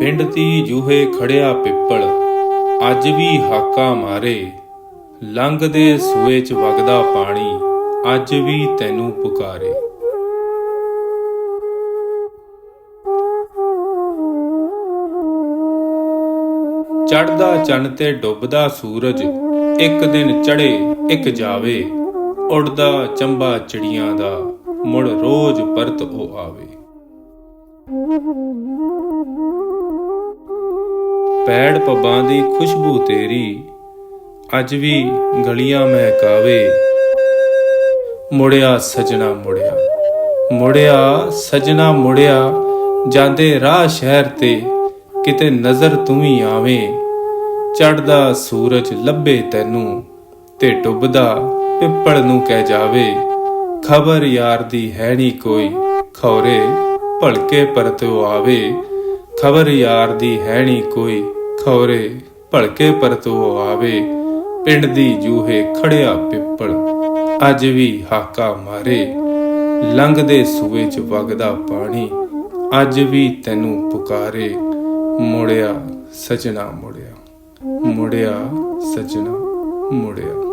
ਪਿੰਡ ਦੀ ਜੂਹੇ ਖੜਿਆ ਪਿੱਪਲ, ਅੱਜ ਵੀ ਹਾਕਾ ਮਾਰੇ। ਲੰਘਦੇ ਸੂਏ ਚ ਵਗਦਾ ਪਾਣੀ, ਅੱਜ ਵੀ ਤੈਨੂੰ ਪੁਕਾਰੇ। ਚੜਦਾ ਚੰਨ ਤੇ ਡੁੱਬਦਾ ਸੂਰਜ, ਇੱਕ ਦਿਨ ਚੜੇ ਇੱਕ ਜਾਵੇ। ਉੜਦਾ ਚੰਬਾ ਚਿੜੀਆਂ ਦਾ, ਮੁੜ ਰੋਜ਼ ਪਰਤ ਉਹ ਆਵੇ। ਪੈੜ ਪੱਬਾਂ ਦੀ ਖੁਸ਼ਬੂ ਤੇਰੀ, ਅੱਜ ਵੀ ਗਲੀਆਂ ਮਹਿਕਾਵੇ। ਮੁੜਿਆ ਸਜਣਾ ਮੁੜਿਆ ਮੁੜਿਆ ਸਜਣਾ ਮੁੜਿਆ, ਜਾਂਦੇ ਰਾਹ ਸ਼ਹਿਰ ਤੇ ਕਿਤੇ ਨਜ਼ਰ ਤੂੰ ਵੀ ਆਵੇਂ। ਚੜਦਾ ਸੂਰਜ ਲੱਭੇ ਤੈਨੂੰ ਤੇ ਡੁੱਬਦਾ ਪਿੱਪਲ ਨੂੰ ਕਹਿ ਜਾਵੇ। ਖਬਰ ਯਾਰ ਦੀ ਹੈ ਨਹੀਂ ਕੋਈ, ਖੌਰੇ ਭਲਕੇ ਪਰਤੋ ਆਵੇ। ਖਬਰ ਯਾਰ ਦੀ ਹੈ ਨਹੀਂ ਕੋਈ ਖੌਰੇ, ਭਲਕੇ ਪਰਤੋ ਆਵੇ, ਪਿੰਡ ਦੀ ਜੂਹੇ ਖੜਿਆ ਪਿੱਪਲ, ਅੱਜ ਵੀ ਹਾਕਾ ਮਾਰੇ, ਲੰਘਦੇ ਸੂਏ ਚ ਵਗਦਾ ਪਾਣੀ, ਅੱਜ ਵੀ ਤੈਨੂੰ ਪੁਕਾਰੇ, ਮੁੜਿਆ ਸਜਣਾ ਮੁੜਿਆ ਮੁੜਿਆ ਸਜਣਾ ਮੁੜਿਆ।